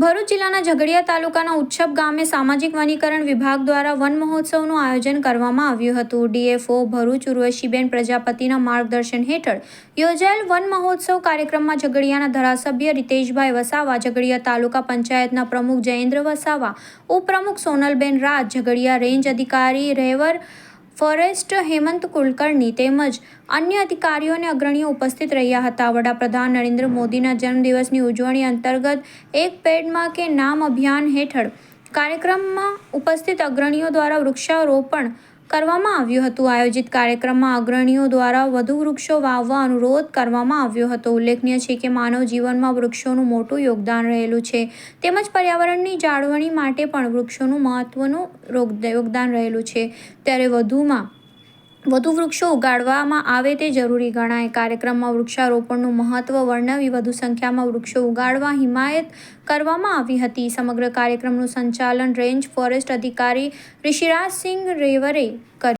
ભરૂચ જિલ્લાના ઝઘડિયા તાલુકાના ઉચ્છપ ગામે સામાજિક વનીકરણ વિભાગ દ્વારા વન મહોત્સવનું આયોજન કરવામાં આવ્યું હતું. ડીએફઓ ભરૂચ ઉર્વશીબેન પ્રજાપતિના માર્ગદર્શન હેઠળ યોજાયેલ વન મહોત્સવ કાર્યક્રમમાં ઝઘડિયાના ધારાસભ્ય રીતેશભાઈ વસાવા, ઝઘડિયા તાલુકા પંચાયતના પ્રમુખ જયેન્દ્ર વસાવા, ઉપપ્રમુખ સોનલબેન રાજ, ઝઘડિયા રેન્જ અધિકારી રહેવર ફોરેસ્ટ હેમંત કુલકર્ણી તેમજ અન્ય અધિકારીઓ અને અગ્રણીઓ ઉપસ્થિત રહ્યા હતા. વડાપ્રધાન નરેન્દ્ર મોદીના જન્મદિવસની ઉજવણી અંતર્ગત એક પેડમાં કે નામ અભિયાન હેઠળ કાર્યક્રમમાં ઉપસ્થિત અગ્રણીઓ દ્વારા વૃક્ષારોપણ કરવામાં આવ્યું હતું. આયોજિત કાર્યક્રમમાં અગ્રણીઓ દ્વારા વધુ વૃક્ષો વાવવા અનુરોધ કરવામાં આવ્યો હતો. ઉલ્લેખનીય છે કે માનવ જીવનમાં વૃક્ષોનું મોટું યોગદાન રહેલું છે. તેમજ પર્યાવરણની જાળવણી માટે પણ વૃક્ષોનું મહત્વનું યોગદાન રહેલું છે. ત્યારે વધુમાં વધુ વૃક્ષો ઉગાડવામાં આવે તે જરૂરી ગણાય. કાર્યક્રમમાં વૃક્ષારોપણનું મહત્વ વર્ણવી વધુ સંખ્યામાં વૃક્ષો ઉગાડવા હિમાયત કરવામાં આવી હતી. સમગ્ર કાર્યક્રમનું સંચાલન રેન્જ ફોરેસ્ટ અધિકારી ઋષિરાજસિંહ રેવરે કર્યું